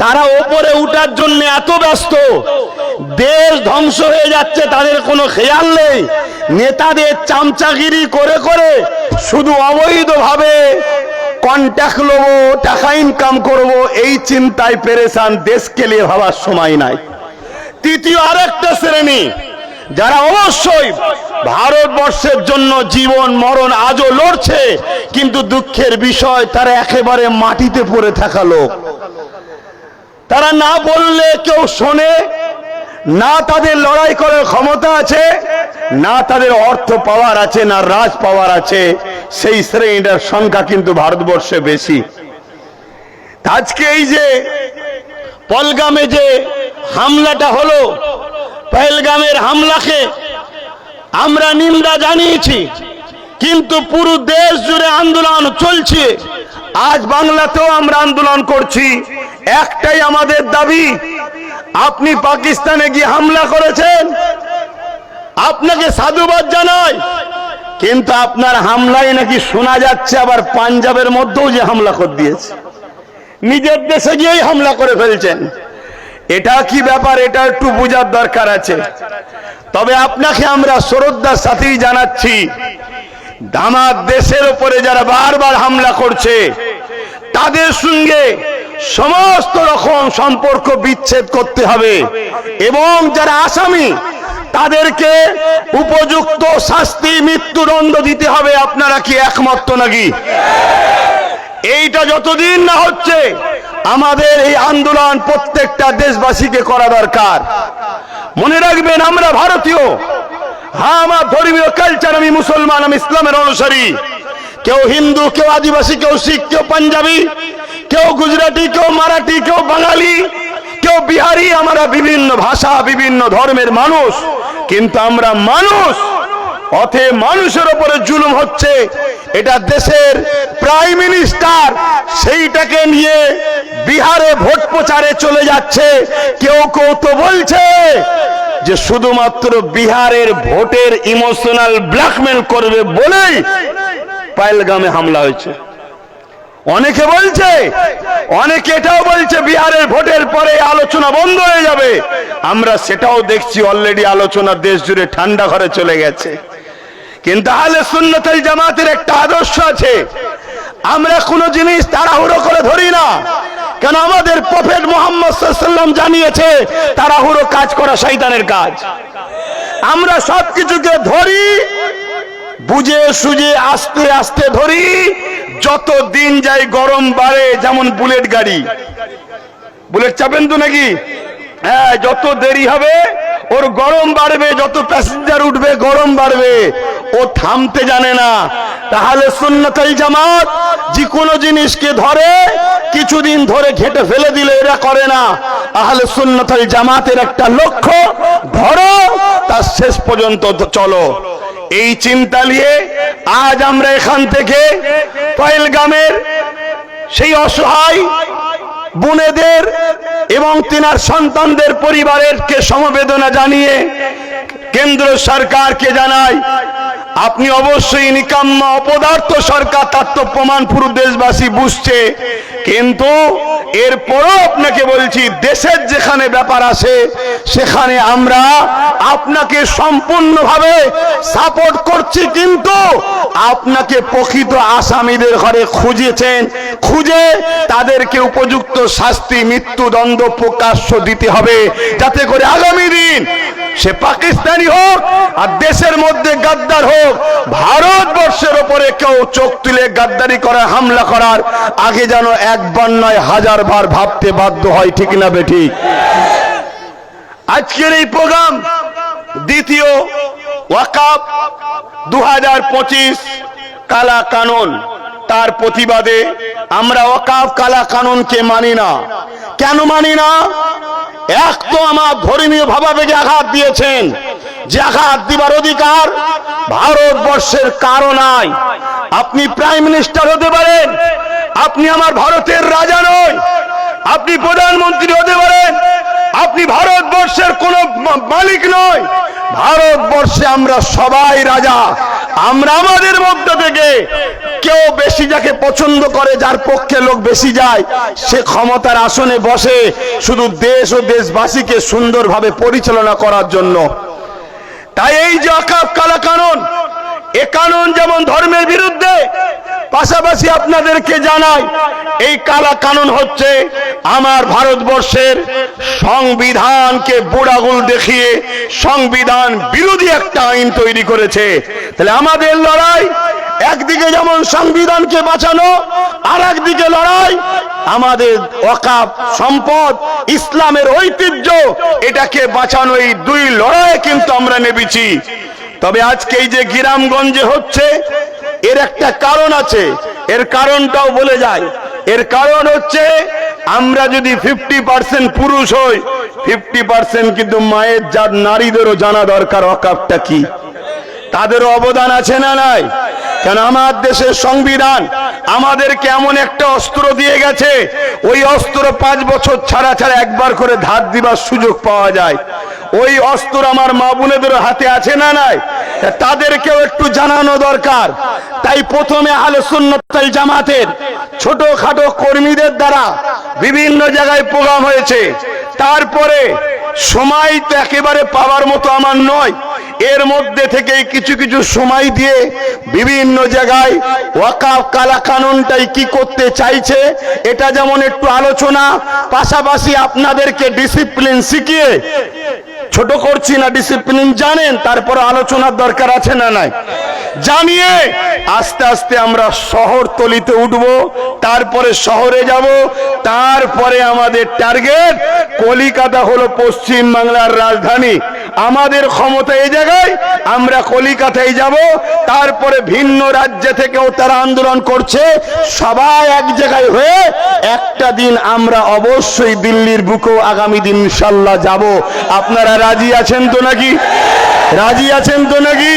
তারা ওপরে উঠার জন্য এত ব্যস্ত। দেশ ধ্বংস হয়ে যাচ্ছে, তাদের কোনো খেয়াল নেই। নেতাদের চামচাগিরি করে করে শুধু অবৈধভাবে কন্ট্যাক্ট লবো, টাকা ইনকাম করব, এই চিন্তায় পেরেছান দেশকে নিয়ে ভাবার সময় নাই। তৃতীয় আরেকটা শ্রেণি, যারা অবশ্যই ভারতবর্ষের জন্য জীবন, মরণ আজও লড়ছে, কিন্তু দুঃখের বিষয়, তারা একেবারে মাটিতে পড়ে থাকা লোক। তারা না বললে কেউ শোনে? না তাদের লড়াই করার ক্ষমতা আছে? না তাদের অর্থ পাওয়ার আছে, না রাজ পাওয়ার আছে। সেই শ্রেণীটার সংখ্যা কিন্তু ভারতবর্ষে বেশি। আজকে এই যে পলগামে যে হামলাটা হলো পহেলগামের হামলাকে আমরা নিন্দা জানিয়েছি, কিন্তু পুরো দেশ জুড়ে আন্দোলন চলছে। আজ বাংলাতেও আমরা আন্দোলন করছি। একটাই আমাদের দাবি, আপনি পাকিস্তানে গিয়ে হামলা করেছেন। আপনাকে সাধুবাদ জানাই, কিন্তু আপনার হামলায় নাকি শোনা যাচ্ছে আবার পাঞ্জাবের মধ্যেও যে হামলা করে দিয়েছে। নিজের দেশে গিয়েই হামলা করে ফেলছেন। এটা কি ব্যাপার? এটা একটু বোঝার দরকার আছে। তবে আপনাকে আমরা শ্রদ্ধার সাথেই জানাচ্ছি আমার দেশের উপরে যারা বারবার হামলা করছে, তাদের সঙ্গে সমস্ত রকম সম্পর্ক বিচ্ছেদ করতে হবে। এবং যারা আসামি, তাদেরকে উপযুক্ত শাস্তি, মৃত্যুদণ্ড দিতে হবে। আপনারা কি একমত নাকি? এইটা যতদিন না হচ্ছে, আমাদের এই আন্দোলন প্রত্যেকটা দেশবাসীকে করা দরকার। মনে রাখবেন, আমরা ভারতীয়। হ্যাঁ আমার ধর্মীয় কালচার আমি মুসলমান, আমি ইসলামের অনুসারী। কেউ হিন্দু, কেউ আদিবাসী, কেউ শিখ, কেউ পাঞ্জাবি। কেউ গুজরাটি, কেউ মারাঠি, কেউ বাঙালি, কেউ বিহারি, আমরা বিভিন্ন ভাষা, বিভিন্ন ধর্মের মানুষ, কিন্তু আমরা মানুষ, অথে মানুষের উপরে জুলুম হচ্ছে। এটা দেশের প্রাইম মিনিস্টার, সেইটাকে নিয়ে বিহারে ভোট প্রচারে চলে যাচ্ছে। কেউ কেউ তো বলছে যে শুধুমাত্র বিহারের ভোটের ইমোশনাল ব্ল্যাকমেল করবে বলেই পায়েলগামে হামলা হয়েছে। অনেকে বলছে, অনেকে এটাও বলছে, বিহারের ভোটের পরে আলোচনা বন্ধ হয়ে যাবে। আমরা সেটাও দেখছি অলরেডি আলোচনা দেশ জুড়ে ঠান্ডা ঘরে চলে গেছে। কিন্তু আহলে সুন্নতুল জামাতের একটা আদর্শ আছে, আমরা কোনো জিনিস তাড়াহুড়ো করে ধরি না। কেন আমাদের প্রফেট মোহাম্মদ জানিয়েছে, তাড়াহুড়ো কাজ করা শয়তানের কাজ। আমরা সব কিছুকে ধরি, বুঝে সুঝে আস্তে আস্তে ধরি যত দিন যায় গরম বাড়ে, যেমন বুলেট গাড়ি। বুলেট চাপেন তো নাকি? হ্যাঁ যত দেরি হবে, ওর গরম বাড়বে, যত প্যাসেঞ্জার উঠবে, গরম বাড়বে। ও থামতে জানে না। তাহলে সুন্নতাল জামাত যে কোনো জিনিসকে ধরে, কিছুদিন ধরে ঘেটে ফেলে দিলে এরা করে না। আহলে সুন্নতাল জামাতের একটা লক্ষ্য, ধরো তার শেষ পর্যন্ত চলো। এই চিন্তা নিয়ে আজ আমরা এখান থেকে পয়েলগামের সেই অসহায় বোনেদের এবং তিনার সন্তানদের পরিবারের কে সমবেদনা জানিয়ে কেন্দ্র সরকারকে জানাই আপনি অবশ্যই নিকাম্মা অপদার্থ সরকার, তার তো প্রমাণ পুরো দেশবাসী বুঝছে। কিন্তু এরপরও আপনাকে বলছি, দেশের যেখানে ব্যাপার আছে, সেখানে আমরা আপনাকে সম্পূর্ণভাবে সাপোর্ট করছি, কিন্তু আপনাকে প্রকৃত আসামিদের ঘরে খুঁজেছেন। খুঁজে তাদেরকে উপযুক্ত শাস্তি, মৃত্যুদণ্ড প্রকাশ্য দিতে হবে, যাতে করে আগামী দিন সে পাকিস্তানি হোক আর দেশের মধ্যে গাদ্দার হোক, ভারতবর্ষের ওপরে কেউ চোখ তুলে গাদ্দারি করার হামলা করার আগে যেন একবার নয়, হাজার বার ভাবতে বাধ্য হয়, ঠিক না বেঠিক আজকের এই প্রোগ্রাম দ্বিতীয় ওয়াকাপ দু হাজার পঁচিশ কালা কানুন। তার প্রতিবাদে আমরা ওয়াকাফ কালা কানুনকে মানি না। কেন মানি না? এক তো আমার ধর্মীয় ভাবাবেগে আঘাত দিয়েছেন। যে আঘাত দিবার অধিকার ভারতবর্ষের কারণ নাই। আপনি প্রাইম মিনিস্টার হতে পারেন, আপনি আমার ভারতের রাজা নয়, আপনি প্রধানমন্ত্রী হতে পারেন আপনি ভারতবর্ষের কোন মালিক নয়। ভারতবর্ষে আমরা সবাই রাজা। আমরা আমাদের মধ্যে থেকে কেউ বেশি যাকে পছন্দ করে, যার পক্ষে লোক বেশি যায়, সে ক্ষমতার আসনে বসে শুধু দেশ ও দেশবাসীকে সুন্দরভাবে পরিচালনা করার জন্য। তাই এই যে অকাপ কালা কানুন এ কানুন যেমন ধর্মের বিরুদ্ধে পাশাপাশি আপনাদেরকে জানাই, এই কালা কানুন হচ্ছে আমার ভারতবর্ষের সংবিধানকে বুড়াগুল দেখিয়ে সংবিধান বিরোধী একটা আইন তৈরি করেছে। তাহলে আমাদের লড়াই, একদিকে যেমন সংবিধানকে বাঁচানো আর একদিকে লড়াই আমাদের অকাপ সম্পদ, ইসলামের ঐতিহ্য, এটাকে বাঁচানো এই দুই লড়াই কিন্তু আমরা নেমেছি। তবে আজকে এই যে গ্রামগঞ্জে হচ্ছে এর একটা কারণ আছে। এর কারণটাও বলে যায়। এর কারণ হচ্ছে, আমরা যদি ফিফটি পার্সেন্ট পুরুষ হই ফিফটি পার্সেন্ট কিন্তু মায়ের যার নারীদেরও জানা দরকার, অকাপটা কি? তাদেরও অবদান আছে না নাই? কেন আমার দেশের সংবিধান আমাদেরকে এমন একটা অস্ত্র দিয়ে গেছে, ওই অস্ত্র পাঁচ বছর ছাড়া ছাড়া একবার করে ধার দিবার সুযোগ পাওয়া যায়। ওই অস্ত্র আমার মা বোনেদের হাতে আছে না নাই? তাদেরকেও একটু জানানো দরকার। তাই প্রথমে আলোচনাতাল জামাতের ছোটখাটো কর্মীদের দ্বারা বিভিন্ন জায়গায় প্রোগ্রাম হয়েছে। তারপরে সময় তো একেবারে পাওয়ার মতো আমার নয়। এর মধ্যে থেকে কিছু কিছু সময় দিয়ে বিভিন্ন জায়গায় ওয়াকাফ কালা কানুনটাই কি করতে চাইছে, এটা যেমন একটু আলোচনা, পাশাপাশি আপনাদেরকে ডিসিপ্লিন শিখিয়ে ছোট করছি না ডিসিপ্লিন জানেন, তারপর আলোচনার দরকার আছে না নাই? জানিয়ে আস্তে আস্তে আমরা শহর তলিতে উঠব, তারপরে শহরে যাব, তারপরে আমাদের টার্গেট কলিকাতা হলো পশ্চিম বাংলার রাজধানী। আমাদের ক্ষমতা এই জায়গায়, আমরা কলিকাতায় যাব, তারপরে ভিন্ন রাজ্য থেকেও তারা আন্দোলন করছে, সবাই এক জায়গায় হয়ে একটা দিন আমরা অবশ্যই দিল্লির বুকেও আগামী দিন ইনশাল্লাহ যাব। আপনারা রাজি আছেন তো নাকি? রাজি আছেন তো নাকি?